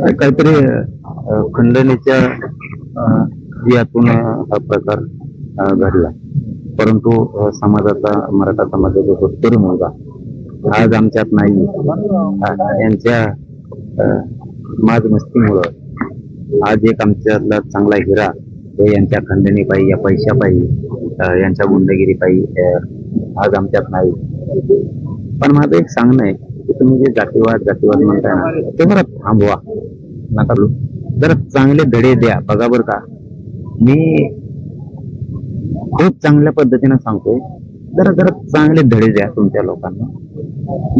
काहीतरी खंडणीच्या यातून हा प्रकार घडला. परंतु समाजाचा मराठा समाजाचा जो तरुण मुलगा आज आमच्यात नाही. यांच्या माज माजमस्तीमुळं आज एक आमच्यातला चांगला हिरा हे यांच्या खंडणीपायी या पैशापायी यांच्या गुंडगिरीपायी आज आमच्यात नाही. पण माझं एक सांगणं आहे की तुम्ही जे जातीवाद जातीवाद म्हणताय ना ते जरा थांबवा. नका जरा चांगले धडे द्या बघा बरं का. मी खूप चांगल्या पद्धतीने सांगतोय. जरा जरा चांगले धडे द्या तुमच्या लोकांना.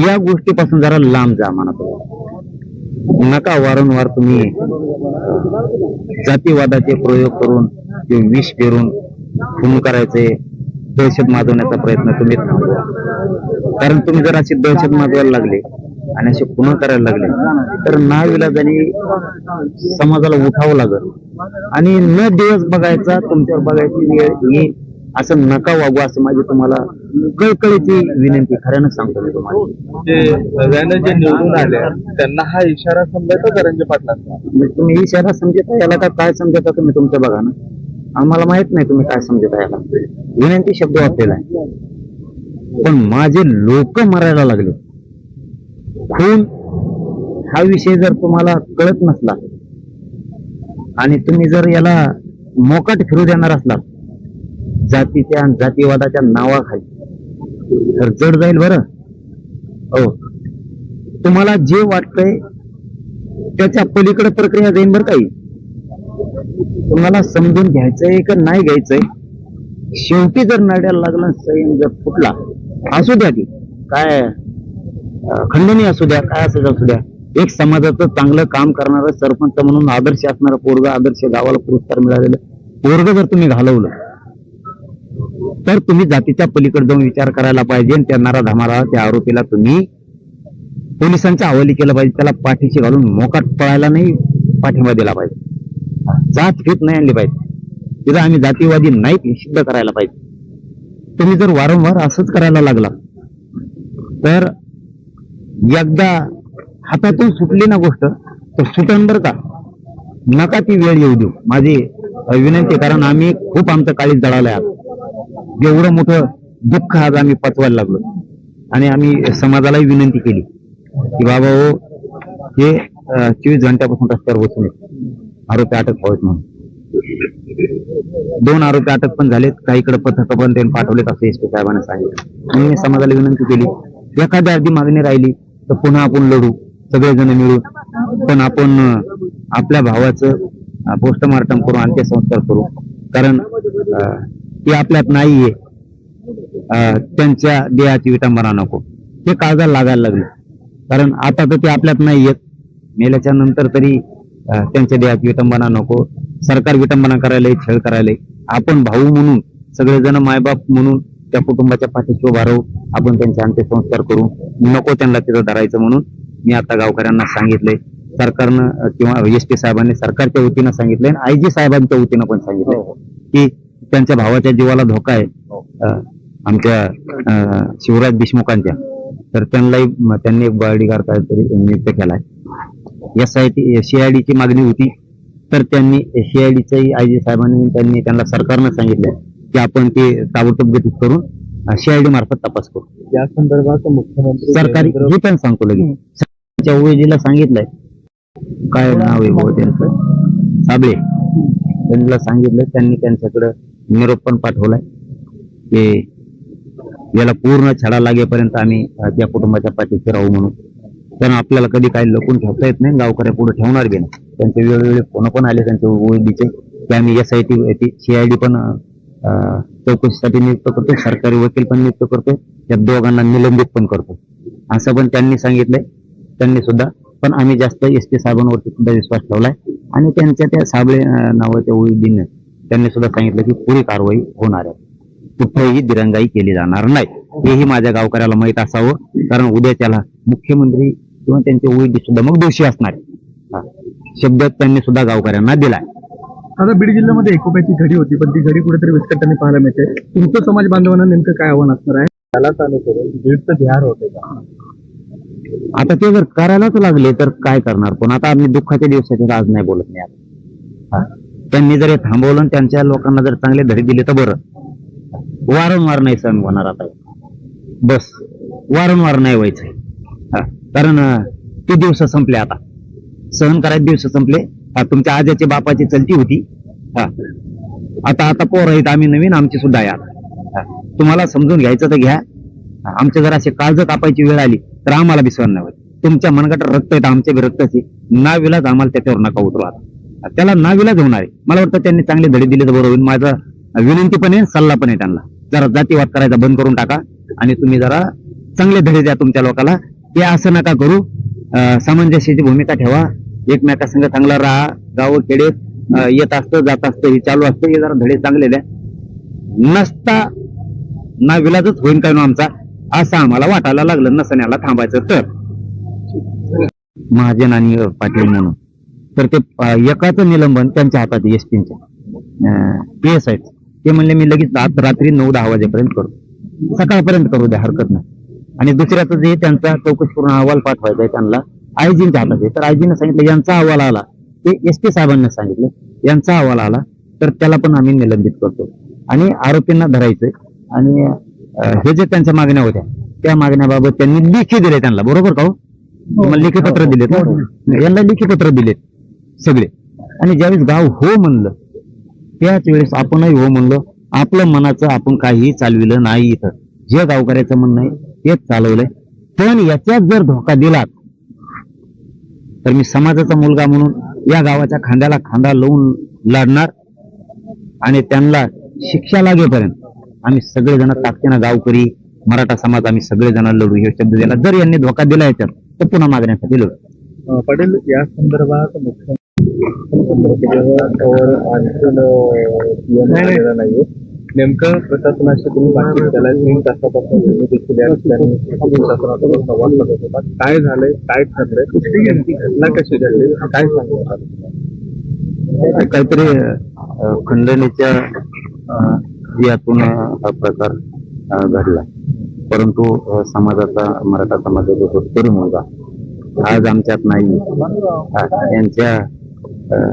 या गोष्टीपासून जरा लांब जा म्हणा तुम्ही नका वारंवार तुम्ही जातीवादाचे प्रयोग करून ते विष पेरून खून करायचे दहशत माजवण्याचा प्रयत्न तुम्ही थांबवा. कारण तुम्ही जर अशी दहशत माजवायला लागले आणि असे पुन्हा करायला लागले. तर नाविलाजाने समाजाला उठावं लागल. आणि न दिवस बघायचा तुमच्यावर बघायची वेळ येईल असं नका वागू असं माझी तुम्हाला कळकळीची विनंती खऱ्यानं सांगतो मी तुम्हाला. जे नव्यानं जे निवडून आले त्यांना हा इशारा समजायचा करंजे पाटलांचा म्हणजे तुम्ही इशारा समजता याला का काय समजता तुम्ही तुमचं बघा ना. आम्हाला माहीत नाही तुम्ही काय समजता याला. विनंती शब्द वापलेला आहे. पण माझे लोक मरायला लागले. खून हा विषय जर तुम्हाला कळत नसला आणि तुम्ही जर याला मोकाट फिरू देणार असला जातीच्या आणि जातीवादाच्या नावाखाली तर जड जाईल बरं. हो तुम्हाला जे वाटतंय त्याच्या पलीकडे प्रक्रिया जाईल बरं काही. तुम्हाला समजून घ्यायचंय का नाही घ्यायचंय? शेवटी जर नड्याला लागला संयम जर फुटला असू द्या की. काय? खंडणी असू द्या काय असं असू द्या. एक समाजाचं चांगलं काम करणारं सरपंच म्हणून आदर्श असणारं पोरग आदर्श गावाला पुरस्कार मिळालेलं. पोरग जर तुम्ही घालवलं तर तुम्ही जातीच्या पलीकडे जाऊन विचार करायला पाहिजे आणि त्या नारा धामारा त्या आरोपीला तुम्ही पोलिसांच्या हवाली केलं पाहिजे. त्याला पाठीशी घालून मोकाट पळायला नाही पाठिंबा दिला पाहिजे. जात घेत नाही आणली पाहिजे. तिथं आम्ही जातीवादी नाहीत हे सिद्ध करायला पाहिजे. तुम्ही जर वारंवार असंच करायला लागला तर एकदा हातातून सुटली ना गोष्ट तर सुटन बरं का? नका ती वेळ येऊ देऊ. माझी विनंती कारण आम्ही खूप आमचं काळीच जळालंय आज. एवढं मोठं दुःख आज आम्ही पचवायला लागलो. आणि आम्ही समाजालाही विनंती केली की बाबा हो हे चोवीस घंट्यापासून रस्त्यावर बसून आरोपी अटक व्हावेत म्हणून. दोन आरोपी अटक पण झालेत. काहीकडे पथक पण त्यांनी पाठवलेत असं एस पी साहेबांना सांगितलं. म्हणून मी समाजाला विनंती केली. एखादी अर्धी मागणी राहिली तर पुन्हा आपण लढू सगळेजण मिळून. पण आपण आपल्या भावाचं पोस्टमार्टम करू अंत्यसंस्कार करू. कारण ते आपल्यात नाहीये. त्यांच्या देहाची विटंबना नको. ते काळजाला लागायला लागले. कारण आता तर ते आपल्यात नाही येत मेल्याच्या नंतर तरी त्यांच्या देहाची विटंबना नको. सरकार विटंबना करायला छळ करायला आपण भाऊ म्हणून सगळेजण मायबाप म्हणून त्या कुटुंबाच्या पाठीशी उभा राहू आपण त्यांचे अंत्यसंस्कार करू. नको त्यांना तिथं धरायचं म्हणून मी आता गावकऱ्यांना सांगितलंय. सरकारनं किंवा एस पी साहेबांनी सरकारच्या वतीनं सांगितलंय आणि आय जी साहेबांच्या वतीनं पण सांगितलंय की त्यांच्या भावाच्या जीवाला धोका आहे. अं, आमच्या शिवराज देशमुखांच्या. तर त्यांनाही त्यांनी एक बॉडीगार्ड काहीतरी नियुक्त केलाय. एस आय टी सीआयडीची मागणी होती. तर त्यांनी सीआयडीच्याही आय जी साहेबांनी त्यांनी त्यांना सरकारनं सांगितलं की आपण ते ताबडतोब गतीत करून सीआयडी मार्फत तपास करू. या संदर्भात मुख्यमंत्री सरकारी हे पण सांगतो लगेच. ओएजीला सांगितलंय. काय नाव आहे भाऊ त्यांचं? साबळे. त्यांना सांगितलं त्यांनी त्यांच्याकडे निरोप पण पाठवलाय. की याला पूर्ण छडा लागेपर्यंत आम्ही त्या कुटुंबाच्या पाठीशी राहू म्हणून. कारण आपल्याला कधी काही लपून ठेवता येत नाही गावकऱ्या पुढे ठेवणार बी नाही. त्यांचे वेगवेगळे फोन पण आले त्यांचे ओएडीचे की आम्ही एस आय टी सीआयडी पण चौकशीसाठी नियुक्त करतो सरकारी वकील पण नियुक्त करतो त्या दोघांना निलंबित पण करतो. असं पण त्यांनी सांगितलंय. त्यांनी सुद्धा पण आम्ही जास्त एस पी साहेबांवरती सुद्धा विश्वास ठेवलाय. आणि त्यांच्या त्या साबळे नावाच्या ओळीने त्यांनी सुद्धा सांगितलं की पुरी कारवाई होणार आहे. कुठेही दिरंगाई केली जाणार नाही. हेही माझ्या गावकऱ्याला माहीत असावं कारण उद्या त्याला मुख्यमंत्री किंवा त्यांचे ओळी सुद्धा मग दोषी असणार आहे. शब्द त्यांनी सुद्धा गावकऱ्यांना दिलाय. आता बीड जिल्ह्यामध्ये एकोप्याची घडी होती पण ती घडी कुठेतरी विस्कटताना पाहायला मिळते. तुमचं समाज बांधवांना नेमकं काय आव्हान असणार आहे? त्यालाच अनुसरून बीडचं बिहार होते का? आता ते जर करायलाच लागले तर काय करणार? पण आता आम्ही दुःखाच्या दिवसाचे आज नाही बोलत नाही आता. हा. त्यांनी जर हे थांबवलं आणि त्यांच्या लोकांना जर चांगले धडे दिले तर बरं. वारंवार नाही सहन होणार आता. बस. वारंवार नाही व्हायचंय. हा. कारण अं, ते दिवस संपले आता. सहन करायचे दिवस संपले. हा, तुमच्या आजाच्या बापाची चलती होती. हा. आता आता पोर आहेत आम्ही नवीन आमची सुद्धा यात तुम्हाला समजून घ्यायचं तर घ्या. आमच्या आमचे जर असे काळज कापायची वेळ आली तर आम्हाला विश्वास नाही तुमच्या मनगटात रक्त आहेत आमच्या बी रक्ताची नाविलाज आम्हाला त्याच्यावर नका उतरू आता? त्याला नाविलाज होणार आहे. मला वाटतं त्यांनी चांगले धडे दिले तर बरोबर होईल. माझा विनंती पण आहे सल्ला पण आहे त्यांना. जरा जातीवाद करायचा बंद करून टाका आणि तुम्ही जरा चांगले धडे द्या तुमच्या लोकाला. ते असं नका करू. सामंजस्याची भूमिका ठेवा. एकमेकासंग चांगला राहा गाव खेडे येत असतं जात असतं हे चालू असतं हे जरा धडे चांगले द्या. नसता ना विलाजच होईन काय नो आमचा असं आम्हाला वाटायला लागलं नसण्याला थांबायचं तर. महाजन आणि पाटील म्हणून. तर ते एकाच निलंबन त्यांच्या हातात एस पीचं. पी एस आहेत ते म्हणले मी लगेच आज रात्री नऊ दहा वाजेपर्यंत करू. सकाळपर्यंत करू द्या हरकत नाही. आणि दुसऱ्याचं जे त्यांचा चौकशी करून अहवाल पाठवायचा आहे त्यांना आयजींच्या हातात आहे तर आयजीने सांगितलं यांचा अहवाल आला. ते एस पी साहेबांना सांगितलं यांचा अहवाल आला तर त्याला पण आम्ही निलंबित करतो. आणि आरोपींना धरायचंय. आणि हे जे त्यांच्या मागण्या होत्या त्या मागण्याबाबत त्यांनी लेखी दिले त्यांना. बरोबर का हो? तुम्हाला लेखी पत्र दिलेत ना? यांना लेखी पत्र दिलेत सगळे. आणि ज्यावेळेस गाव हो म्हणलं त्याच वेळेस आपणही हो म्हणलो. आपलं मनाचं आपण काहीही चालविलं नाही इथं. जे गावकऱ्याचं म्हणणं आहे तेच चालवलंय. पण याच्यात जर धोका दिलात तर मी समाजाचा मुलगा म्हणून या गावाच्या खांद्याला खांदा लावून लढणार आणि त्यांना शिक्षा लागेपर्यंत आम्ही सगळेजण ताकदीनं गावकरी मराठा समाज आम्ही सगळेजण लढू. हे शब्द दिला. जर यांनी धोका दिला याच्यात तर पुन्हा मागण्यासाठी लढू. अं, या संदर्भात मुख्यमंत्री नेमकं प्रशासनाशी तुम्ही बातचीत केलाय तीन तासापासून तुम्ही देखील या ठिकाणी? प्रशासनासोबत संवाद करत होता काय झालंय काय ठरलंय? नेमकी घटना कशी घडली? काय सांगू काहीतरी खंडणीच्या यातून हा प्रकार घडला. परंतु समाजाचा मराठा समाजाचा जो तरुण मुलगा आज आमच्यात नाही. यांच्या अं,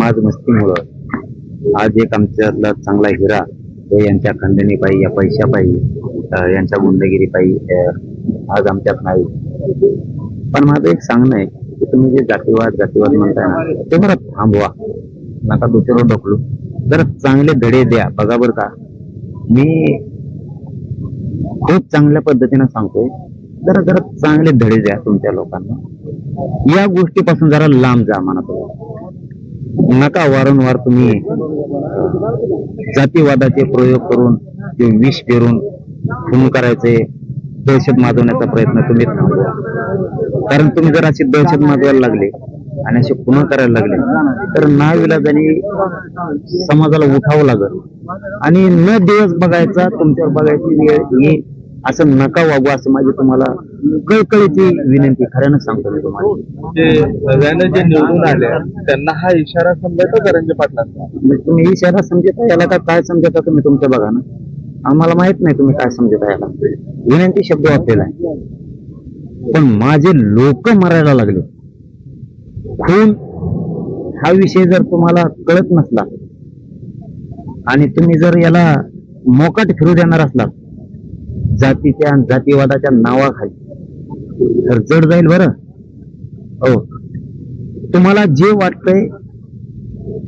माजमस्तीमुळं आज एक आमच्यातला चांगला हिरा हे यांच्या खंडणीपायी या पैशापायी यांच्या गुंडगिरी पायी आज आमच्यात नाही. पण माझं एक सांगणं आहे की तुम्ही जे जातीवाद जातीवाद म्हणताय ना ते बरं थांबवा. नका दुसऱ्यावर ढकलू. जर चांगले धडे द्या बघा बरं का. मी खूप चांगल्या पद्धतीने सांगतोय. जरा जरा चांगले धडे द्या तुमच्या लोकांना. या गोष्टीपासून जरा लांब जा म्हणा तुम्ही नका वारंवार तुम्ही जातीवादाचे प्रयोग करून ते विष पेरून खून करायचे दहशत माजवण्याचा प्रयत्न तुम्ही थांबवा. कारण तुम्ही जर अशी दहशत माजवायला लागले आणि असे पुन्हा करायला लागले तर नाविलाजाने समाजाला उठावं लागल. आणि न दिवस बघायचा तुमच्यावर बघायची वेळ येईल असं नका वागू असं माझी तुम्हाला कळकळीची विनंती खऱ्यानं सांगतो मी तुम्हाला. जे निवडून आले त्यांना हा इशारा समजायचा करंजे पाटलांचा? म्हणजे तुम्ही इशारा समजता याला का काय समजता तुम्ही तुमच्या बघा ना. आम्हाला माहीत नाही तुम्ही काय समजता याला. विनंती शब्द वापलेला आहे. पण माझे लोक मरायला लागले. खून हा विषय जर तुम्हाला कळत नसला आणि तुम्ही जर याला मोकाट फिरू देणार असला जातीच्या आणि जातीवादाच्या नावाखाली. तर जड जाईल बरं? हो. तुम्हाला जे वाटतंय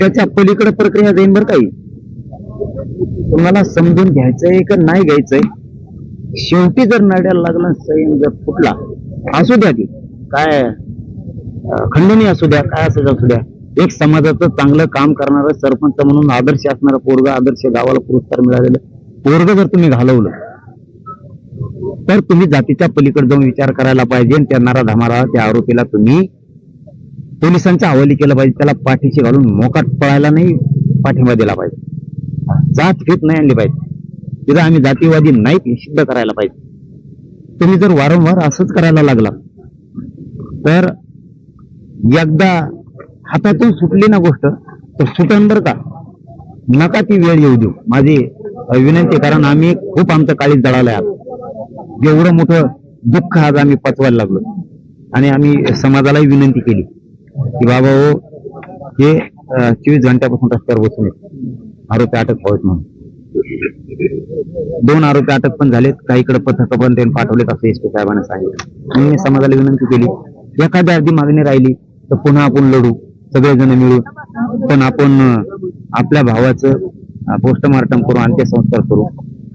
त्याच्या पलीकडे प्रक्रिया जाईल बरं काही तुम्हाला समजून घ्यायचंय का नाही घ्यायचंय? शेवटी जर नड्याला लागला संयम जर फुटला असू द्या की. काय खंडणी असू द्या काय असू असू द्या. एक समाजाचं चांगलं काम करणारं सरपंच म्हणून आदर्श असणारं पोरग आदर्श गावाला पुरस्कार मिळालेलं. पोरग जर तुम्ही घालवलं तर तुम्ही जातीच्या पलीकडे जाऊन विचार करायला पाहिजे आणि त्या नारा धामारा त्या आरोपीला तुम्ही पोलिसांच्या हवाली केलं पाहिजे. त्याला पाठीशी घालून मोकाट पळायला नाही पाठिंबा दिला पाहिजे. जात घेत नाही आणली पाहिजे. तिथं आम्ही जातीवादी नाहीत हे सिद्ध करायला पाहिजे. तुम्ही जर वारंवार असंच करायला लागला तर एकदा हातातून सुटली ना गोष्ट तर सुटन बरं का? नका ती वेळ येऊ देऊ. माझी विनंती कारण आम्ही खूप आमचं काळीच जळालंय आज एवढं मोठं दुःख आज आम्ही पचवायला लागलो. आणि आम्ही समाजालाही विनंती केली की बाबा हो हे चोवीस घंट्यापासून रस्त्यावर बसून आरोपी अटक व्हावेत म्हणून. दोन आरोपी अटक पण झालेत. काहीकडे पथक पण त्यांनी पाठवलेत असं एस पी साहेबांना सांगितलं. म्हणून मी समाजाला विनंती केली एखाद्या अर्धी मागणी राहिली तर पुन्हा आपण लढू सगळेजण मिळू पण आपण आपल्या भावाचं पोस्टमार्टम करू अंत्यसंस्कार करू.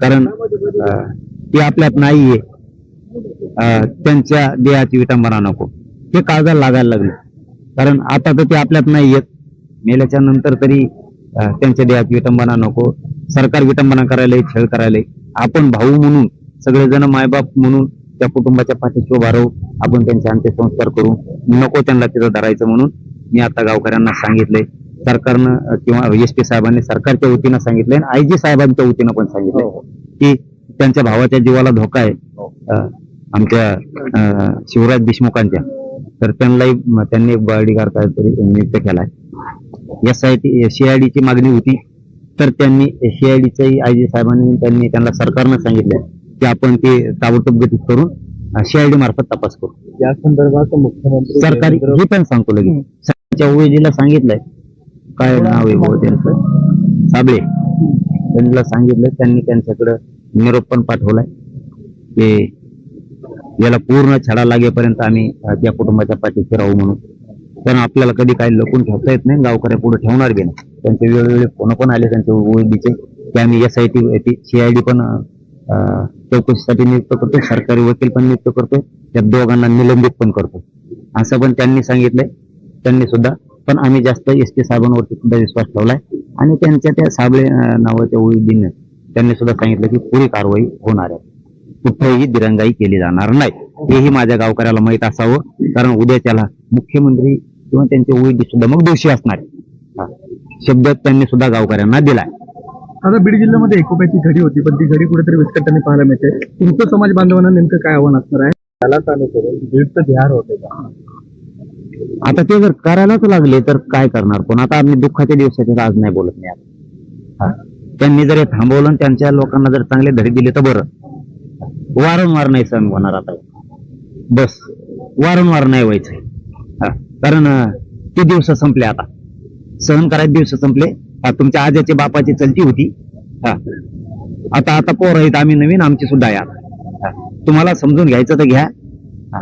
कारण अं, ते आपल्यात नाहीये. त्यांच्या देहाची विटंबना नको. हे काळजाला लागायला लागले. कारण आता तर ते आपल्यात नाही येत मेल्याच्या नंतर तरी त्यांच्या देहाची विटंबना नको. सरकार विटंबना करायला छेळ करायला आपण भाऊ म्हणून सगळेजण मायबाप म्हणून त्या कुटुंबाच्या पाठीशी उभा राहू आपण त्यांचे अंत्यसंस्कार करू. नको त्यांना तिथं धरायचं म्हणून मी आता गावकऱ्यांना सांगितलंय. सरकारनं किंवा एस पी साहेबांनी सरकारच्या वतीनं सांगितलंय आणि आय जी साहेबांच्या वतीनं पण सांगितलंय. की त्यांच्या भावाच्या जीवाला धोका आहे. अं, आमच्या शिवराज देशमुखांच्या. तर त्यांनाही त्यांनी एक बॉडीगार्ड काहीतरी नियुक्त केलाय. एस आय टी सीआयडीची मागणी होती. तर त्यांनी सीआयडीच्याही आय जी साहेबांनी त्यांनी त्यांना सरकारनं सांगितलं की आपण ते ताबडतोब गतीत करून सीआयडी मार्फत तपास करू. या संदर्भात मुख्यमंत्री सरकारी हे पण सांगतो लगेच. ओएजीला सांगितलंय. काय नाव आहे भाऊ त्यांचं? साबळे. त्यांना सांगितलं त्यांनी त्यांच्याकडे निरोप पण पाठवलाय. की याला पूर्ण छडा लागेपर्यंत आम्ही त्या कुटुंबाच्या पाठीशी राहू म्हणून. पण आपल्याला कधी काही लपून ठेवता येत नाही गावकऱ्या पुढे ठेवणार बी नाही. त्यांचे वेगवेगळे फोन पण आले त्यांचे ओळखीचे की आम्ही एस आय टी सीआयडी पण चौकशीसाठी नियुक्त करतो सरकारी वकील पण नियुक्त करतो त्या दोघांना निलंबित पण करतो असं पण त्यांनी सांगितलंय त्यांनी सुद्धा. पण आम्ही जास्त एस टी साहेबांवरती सुद्धा विश्वास ठेवलाय. आणि त्यांच्या त्या साबळे नावाच्या ओळीने त्यांनी सुद्धा सांगितलं की पुरी कारवाई होणार आहे. कुठेही दिरंगाई केली जाणार नाही. हेही माझ्या गावकऱ्याला माहीत असावं कारण उद्या त्याला मुख्यमंत्री किंवा त्यांचे ओळी सुद्धा मग दोषी असणार आहे. शब्द त्यांनी सुद्धा गावकऱ्यांना दिलाय. आता बीड जिल्ह्यामध्ये एकोप्याची घडी होती पण ती घडी कुठेतरी विस्कटताना पाहायला मिळते. तुमचं समाज बांधवांना नेमकं काय आव्हान असणार आहे? त्याला चालू करून बीडचं बिहार होते का? आता ते जर करायलाच लागले तर काय करणार? पण आता आम्ही दुःखाच्या दिवसाचे आज नाही बोलत नाही. आता. हा. त्यांनी जर हे थांबवलं त्यांच्या लोकांना जर चांगले धडे दिले तर बरं. वारंवार नाही सहन होणार आता. बस. वारंवार नाही व्हायचं हा. कारण ते दिवस संपले आता. सहन करायचे दिवस संपले. तुमच्या आजाची बापाची चलती होती. हा. आता आता पोर आहेत आम्ही नवीन आमची सुद्धा आहे आता. तुम्हाला समजून घ्यायचं तर घ्या.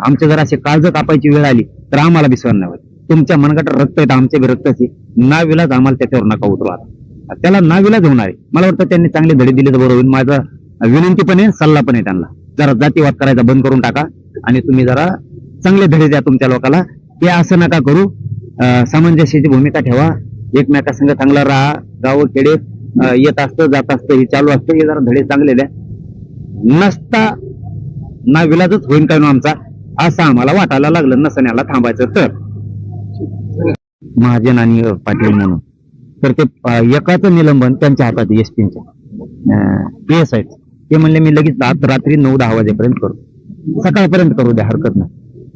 आमचे जर असे काळज कापायची वेळ आली तर आम्हाला विसर नाही तुमच्या मनगटात रक्त येतं आमच्या बी रक्ताची. नाविलाज आम्हाला त्याच्यावर नका उतरू आता. त्याला नाविलाज होणार आहे. मला वाटतं त्यांनी चांगले धडे दिले तर बरोबर होईल. माझा विनंती पण आहे सल्ला पण आहे त्यांना. जरा जातीवाद करायचा बंद करून टाका आणि तुम्ही जरा चांगले धडे द्या तुमच्या लोकाला. ते असं नका करू. सामंजस्याची भूमिका ठेवा. एकमेकासंग चांगला राहा. गाव खेडे येत असतं जात असतं हे चालू असतं. हे जरा धडे चांगले द्या. नसता ना विलाजच होईन काय आमचा? असं आम्हाला वाटायला लागलं. नसण्याला थांबायचं तर. महाजन आणि पाटील म्हणून. तर ते एकाचं निलंबन त्यांच्या हातात एस पीच्या पी एस आहेत. ते म्हणले मी लगेच रात- रात्री नऊ दहा वाजेपर्यंत करू. सकाळपर्यंत करू द्या हरकत नाही.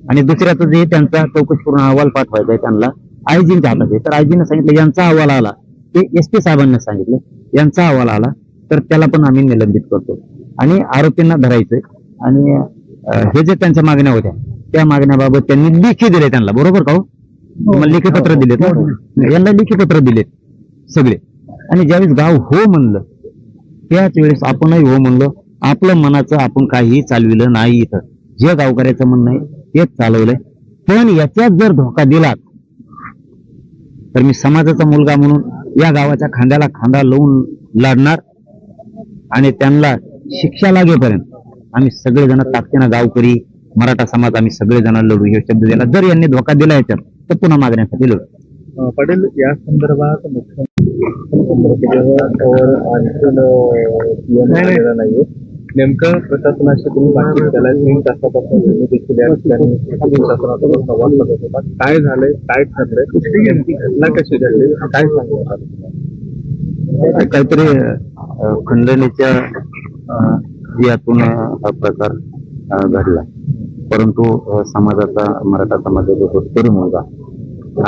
आणि दुसऱ्याचं जे त्यांचा चौकशी करून अहवाल पाठवायचा आहे त्यांना आयजींच्या हातात आहे. तर आयजीनं सांगितलं यांचा अहवाल आला. ते एस पी साहेबांना सांगितलं यांचा अहवाल आला तर त्याला पण आम्ही निलंबित करतो. आणि आरोपींना धरायचंय. आणि हे जे त्यांच्या मागण्या होत्या त्या मागण्याबाबत त्यांनी लेखी दिले त्यांना. बरोबर का हो? तुम्हाला लेखी पत्र दिलेत? यांना लेखी पत्र दिलेत. सगळे. आणि ज्यावेळेस गाव हो म्हणलं त्याच वेळेस आपणही हो म्हणलो आपलं मनाचं आपण काहीही चालविलं नाही इथं. जे गावकऱ्याचं म्हणणं आहे तेच चालवलंय. पण याच्यात जर धोका दिलात तर मी समाजाचा मुलगा म्हणून या गावाच्या खांद्याला खांदा लावून लढणार आणि त्यांना शिक्षा लागेपर्यंत आम्ही सगळेजण ताकदीनं गावकरी मराठा समाज आम्ही सगळेजण लढू. हे शब्द दिला. जर यांनी धोका दिला याच्यात तर पुन्हा मागण्यासाठी लढू. अं, या संदर्भात मुख्य नाहीये नेमकं प्रशासनाशी तुम्ही बातचीत केला तीन तासापासून तुम्ही देखील या ठिकाणी प्रशासनासोबत संवाद करत होता. काय झालंय? काय ठरलंय नेमकी घटना कशी घडली? काय सांगू काहीतरी खंडणीच्या यातून हा प्रकार घडला. परंतु समाजाचा मराठा समाजाचा जो मुलगा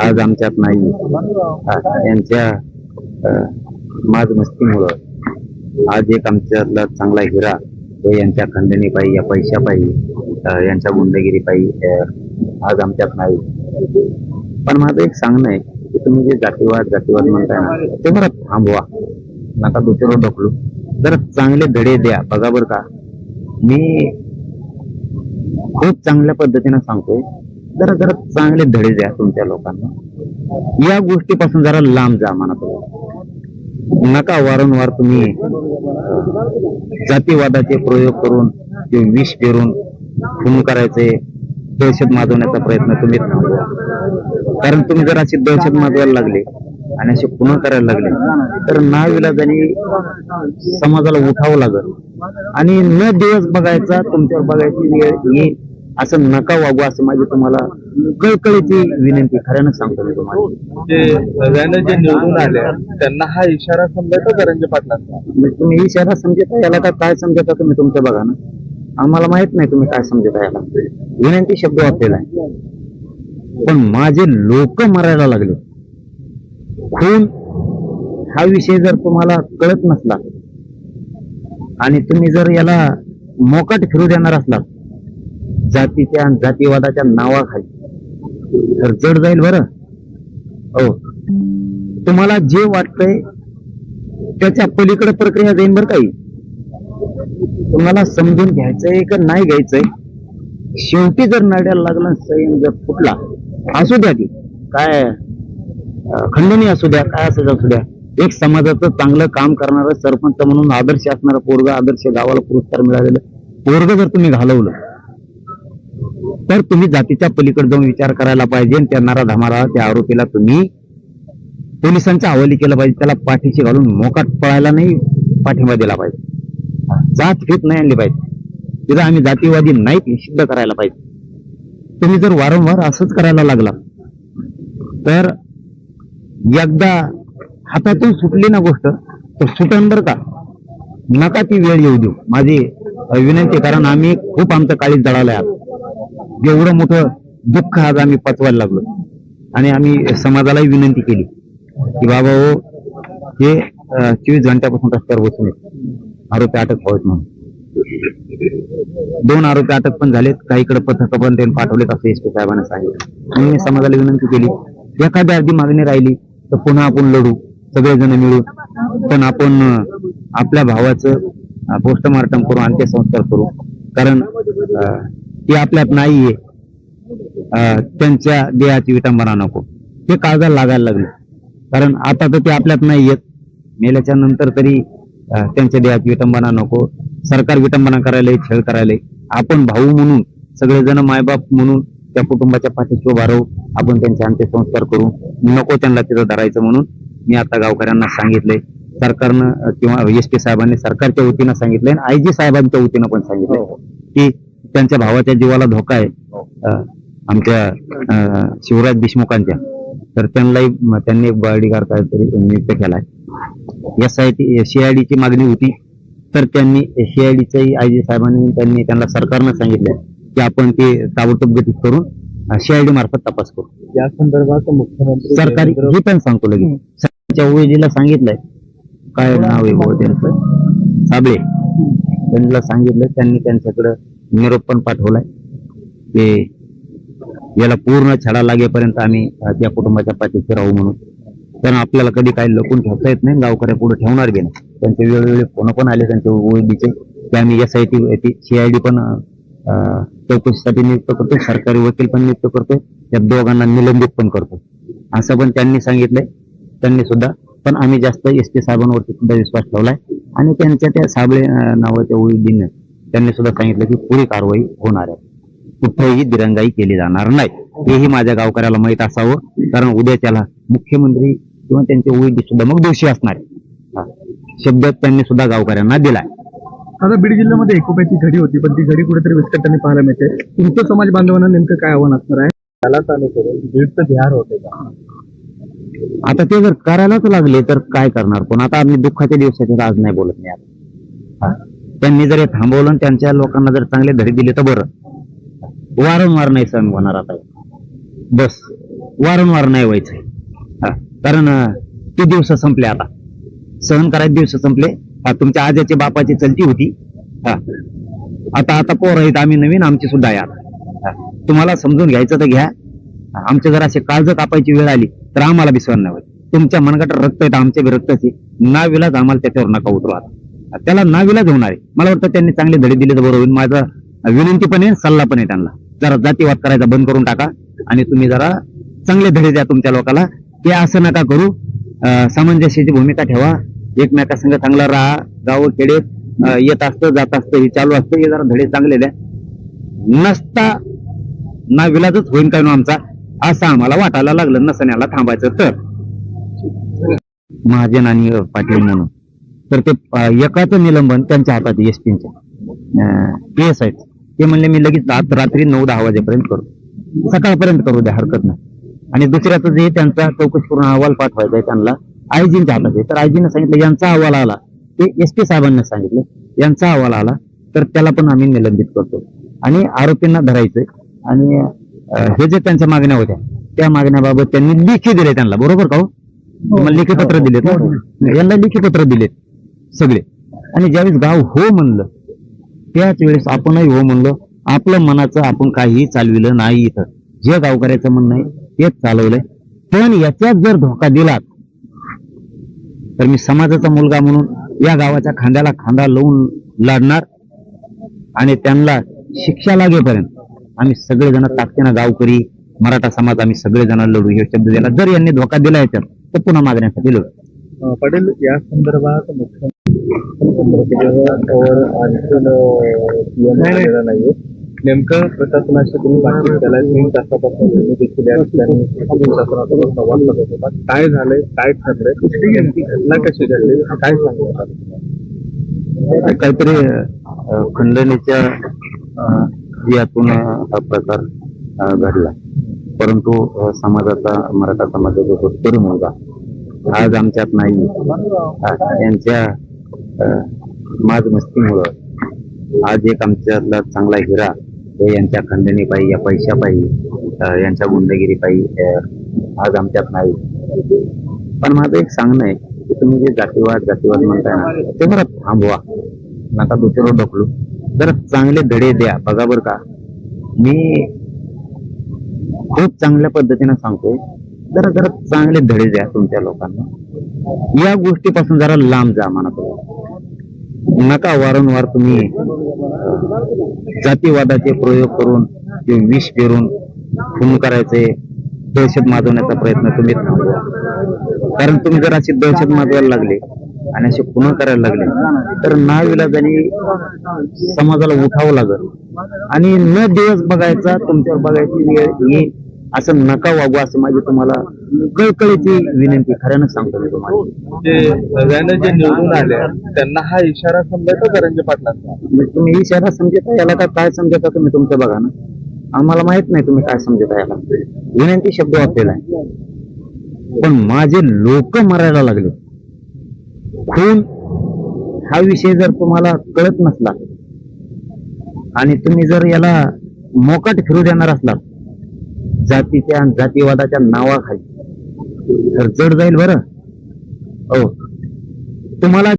आज आमच्यात नाही. यांच्या अं, माजमस्तीमुळं आज एक आमच्यातला चांगला हिरा हे यांच्या खंडणी पायी या पैशापायी पाहि यांच्या गुंडगिरी पायी आज आमच्यात नाही. पण माझं एक सांगणं आहे की तुम्ही जे जातीवाद जातीवाद म्हणताय ना ते बरं थांबवा. नका दुसरं ढकलू. जर चांगले धडे द्या बघा बरं का. मी खूप चांगल्या पद्धतीने सांगतोय. जरा जरा चांगले धडे द्या तुमच्या लोकांना. या गोष्टीपासून जरा लांब जा म्हणा तुम्ही नका वारंवार तुम्ही जातीवादाचे प्रयोग करून ते विष पेरून खून करायचे दहशत माजवण्याचा प्रयत्न तुम्ही थांबवा. कारण तुम्ही जर अशी दहशत माजवायला लागले आणि असे पुन्हा करायला लागले तर नाविलाजाने समाजाला उठावं लागल आणि न दिवस बघायचा तुमच्यावर बघायची वेळ येईल असं नका वागू असं माझी तुम्हाला कळकळीची विनंती खऱ्यानं सांगतो मी तुम्हाला. जे निवडून आले त्यांना हा इशारा समजायचा करंजे पाटलांचा? म्हणजे तुम्ही इशारा समजता याला का काय समजता तुम्ही तुमचं बघा ना. आम्हाला माहीत नाही तुम्ही काय समजता याला. विनंती शब्द वापलेला आहे. पण माझे लोक मरायला लागले. खून हा विषय जर तुम्हाला कळत नसला आणि तुम्ही जर याला मोकाट फिरू देणार असला जातीच्या आणि जातीवादाच्या नावाखाली. तर जड जाईल बरं? हो. तुम्हाला जे वाटतंय त्याच्या पलीकडे प्रक्रिया जाईल बरं काही तुम्हाला समजून घ्यायचंय का नाही घ्यायचंय? शेवटी जर नड्याला लागला संयम जर फुटला असू द्या की. काय खंडणी असू द्या काय असं असू द्या. एक समाजाचं चांगलं काम करणारं सरपंच म्हणून आदर्श असणारं पोरग आदर्श गावाला पुरस्कार मिळालेलं. पोरग जर तुम्ही घालवलं तर तुम्ही जातीच्या पलीकडे जाऊन विचार करायला पाहिजे आणि त्या नारा धामारा त्या आरोपीला तुम्ही पोलिसांच्या हवाली केलं पाहिजे. त्याला पाठीशी घालून मोकाट पळायला नाही पाठिंबा दिला पाहिजे. जात घेत नाही आणली पाहिजे. तिथं आम्ही जातीवादी नाहीत हे सिद्ध करायला पाहिजे. तुम्ही जर वारंवार असंच करायला लागला तर एकदा हातातून सुटली ना गोष्ट तर सुटन बर का? नका ती वेळ येऊ देऊ. माझी विनंती कारण आम्ही खूप आमचं काळीच जळालंय आज एवढं मोठं दुःख आज आम्ही पचवायला लागलो. आणि आम्ही समाजालाही विनंती केली की बाबा हो हे चोवीस घंट्यापासून रस्त्यावर बसून आरोपी अटक व्हावेत म्हणून. दोन आरोपी अटक पण झालेत. काहीकडे पथक पण त्यांनी पाठवलेत असं एस पी साहेबांना सांगितलं. म्हणून मी समाजाला विनंती केली एखाद्या अर्धी मागणी राहिली तर पुन्हा आपण लढू सगळेजण मिळू पण आपण आपल्या भावाचं पोस्टमार्टम करू अंत्यसंस्कार करू. कारण अं, ते आपल्यात नाहीये. त्यांच्या देहाची विटंबना नको. हे काळजाला लागायला लागले. कारण आता तर ते आपल्यात नाही येत मेल्याच्या नंतर तरी त्यांच्या देहाची विटंबना नको. सरकार विटंबना करायला छेळ करायला. आपण भाऊ म्हणून सगळेजण मायबाप म्हणून त्या कुटुंबाच्या पाठीशी उभा राहू आपण त्यांचे अंत्यसंस्कार करू. नको त्यांना तिथं धरायचं म्हणून मी आता गावकऱ्यांना सांगितलंय सरकारनं किंवा एस टी साहेबांनी सरकारच्या वतीनं सांगितलंय आणि आय जी साहेबांच्या वतीनं पण सांगितलंय की त्यांच्या भावाच्या जीवाला धोका आहे. अं, आमच्या शिवराज देशमुखांच्या. तर त्यांनाही त्यांनी एक बॉडीगार्ड काहीतरी नियुक्त केलाय. एस आय टी सीआयडी ची मागणी होती. तर त्यांनी सीआयडीच्याही आय जी साहेबांनी त्यांनी त्यांना सरकारनं सांगितलं की आपण ते ताबडतोब गतीत करून सीआयडी मार्फत तपास करू. या संदर्भात मुख्यमंत्री सरकारी हे पण सांगतो लगेच. सरकारच्या ओळीला सांगितलंय. काय नाव आहे त्यांचं? साबळे. त्यांना सांगितलं त्यांनी त्यांच्याकडे निरोप पण पाठवलाय. ते याला पूर्ण छडा लागेपर्यंत आम्ही त्या कुटुंबाच्या पाठीशी राहू म्हणून. कारण आपल्याला कधी काही लपून ठेवता येत नाही गावकऱ्या पुढे ठेवणार बी नाही. त्यांचे वेळोवेळी फोन पण आले त्यांच्या ओळखीचे. की आम्ही एस आय टी सीआयडी पण चौकशीसाठी नियुक्त करतो सरकारी वकील पण नियुक्त करतो त्या दोघांना निलंबित पण करतो. असं पण त्यांनी सांगितलंय. त्यांनी सुद्धा पण आम्ही जास्त एस टी साहेबांवरती सुद्धा विश्वास ठेवलाय. आणि त्यांच्या त्या साबळे नावाच्या ओळीनं त्यांनी सुद्धा सांगितलं की पुढील कारवाई होणार आहे. कुठेही दिरंगाई केली जाणार नाही. हेही माझ्या गावकऱ्याला माहीत असावं कारण उद्या त्याला मुख्यमंत्री किंवा त्यांचे ओळखी सुद्धा मग दोषी असणार आहे. शब्द त्यांनी सुद्धा गावकऱ्यांना दिलाय. आता बीड जिल्ह्यामध्ये एकोप्याची घडी होती पण ती घडी कुठेतरी विस्कटताना पाहायला मिळते. तुमचं समाज बांधवांना नेमकं काय आव्हान असणार आहे? त्याला चालू करून बीडचं बिहार होते का? आता ते जर करायलाच लागले तर काय करणार पण आता आम्ही दुःखाच्या दिवसाचे आज नाही बोलत नाही आता. त्यांनी जर हे थांबवलं त्यांच्या लोकांना जर चांगले धडे दिले तर बरं. वारंवार नाही सहन होणार आता. बस वारंवार नाही व्हायचंय. कारण ते दिवस संपले आता. सहन करायचे दिवस संपले. हा, तुमच्या आजाचे बापाची चलती होती. हा. आता आता पोर आहेत आम्ही नवीन आमची सुद्धा आहे आता. तुम्हाला समजून घ्यायचं तर घ्या. आमच्या जर असे काळज कापायची वेळ आली तर आम्हाला विश्वास नाही होईल तुमच्या मनगट रक्त येतं आमच्या बी रक्ताची नाविलाच आम्हाला त्याच्यावर नका उतरू आता. त्याला नाविलाज होणार आहे मला वाटतं त्यांनी चांगले धडे दिले तर बरोबर. होईल माझा विनंती पण आहे सल्ला पण आहे त्यांना. जरा जातीवाद करायचा बंद करून टाका आणि तुम्ही जरा चांगले धडे द्या तुमच्या लोकांना ते असं नका करू. सामंजस्याची भूमिका ठेवा. एकमेकासंग चांगला राहा. गाव खेडे येत असतं जात असतं हे चालू असतं. हे जरा धडे चांगले द्या. नसता नाविलाजच होईल काय आमचा असं आम्हाला वाटायला लागलं. नसण्याला थांबायचं तर. महाजन आणि पाटील म्हणून. तर ते एकाचं निलंबन त्यांच्या हातात एस टीच्या पी एस आहेत. ते म्हणले मी लगेच रात रात्री नऊ दहा वाजेपर्यंत करू. सकाळपर्यंत करू द्या हरकत नाही. आणि दुसऱ्याचं जे त्यांचा चौकशी करून अहवाल पाठवायचा आहे त्यांना. आयजींच्या हातात आहे तर आयजीनं सांगितलं यांचा अहवाल आला. ते एस पी साहेबांना सांगितलं यांचा अहवाल आला तर त्याला पण आम्ही निलंबित करतो. आणि आरोपींना धरायचंय. आणि हे जे त्यांच्या मागण्या होत्या त्या मागण्याबाबत त्यांनी लेखी दिले त्यांना. बरोबर का हो? मला लेखी पत्र दिलेत ना? यांना लेखी पत्र दिलेत. सगळे. आणि ज्यावेळेस गाव हो म्हणलं त्याच वेळेस आपणही हो म्हणलो आपलं मनाचं आपण काहीही चालविलं नाही इथं. जे गावकऱ्याचं म्हणणं आहे तेच चालवलंय. पण याच्यात जर धोका दिला तर मी समाजाचा मुलगा म्हणून या गावाच्या खांद्याला खांदा लावून लढणार आणि त्यांना शिक्षा लागेपर्यंत आम्ही सगळेजण ताकदीनं गावकरी मराठा समाज आम्ही सगळेजण लढू. हे शब्द दिला. जर यांनी धोका दिला याच्यात तर पुन्हा मागण्यासाठी लढू. अं, या संदर्भात मुख्य आणखीन नाहीये नेमकं प्रशासनाशी तुम्ही बातमी केला तीन तासापासून तुम्ही देखील या ठिकाणी प्रशासनासोबत संवाद करत होता. काय झालंय? काय ठरलंय? नेमकी घटना कशी घडली? काय सांगू काहीतरी खंडणीच्या अं, यातून हा प्रकार घडला. परंतु समाजाचा मराठा समाजाचा तरुण मुलगा आज आमच्यात नाही. हा, माझ अं, आज एक आमच्यातला चांगला हिरा हे यांच्या खंडणी पाहिजे या पैशापायी अं, यांच्या गुंडगिरीपायी पाहिजे आज आमच्यात नाही. पण माझं एक सांगणं आहे की तुम्ही जे जातीवाद जातीवाद म्हणताय ना ते जरा थांबवा. नका दुसरं ढकलू. जरा चांगले धडे द्या. बघा बरं का. मी खूप चांगल्या पद्धतीने सांगतोय. जरा जरा चांगले धडे द्या तुमच्या लोकांना. या गोष्टीपासून जरा लांब जा म्हणत नका वारंवार तुम्ही जातीवादाचे प्रयोग करून ते विष पेरून खून करायचे दहशत माजवण्याचा प्रयत्न तुम्ही थांबवा. कारण तुम्ही जर अशी दहशत माजवायला लागले आणि असे खुन करायला लागले तर नाविलाजाने समाजाला उठावं लागल. आणि न दिवस बघायचा तुमच्यावर बघायची वेळ येईल असं नका वागू असं माझी तुम्हाला कळकळीची विनंती खऱ्यानं सांगतो मी तुम्हाला. जे निवडून आले त्यांना हा इशारा समजायचा करंजे पाटलांचा? म्हणजे तुम्ही इशारा समजता याला का काय समजता तुम्ही तुमचं बघा ना. आम्हाला माहीत नाही तुम्ही काय समजता याला. विनंती शब्द वापरेला आहे. पण माझे लोक मरायला लागले. खून हा विषय जर तुम्हाला कळत नसला आणि तुम्ही जर याला मोकाट फिरू देणार असला जातीच्या आणि जातीवादाच्या नावाखाली. तर जड जाईल बरं? हो. तुम्हाला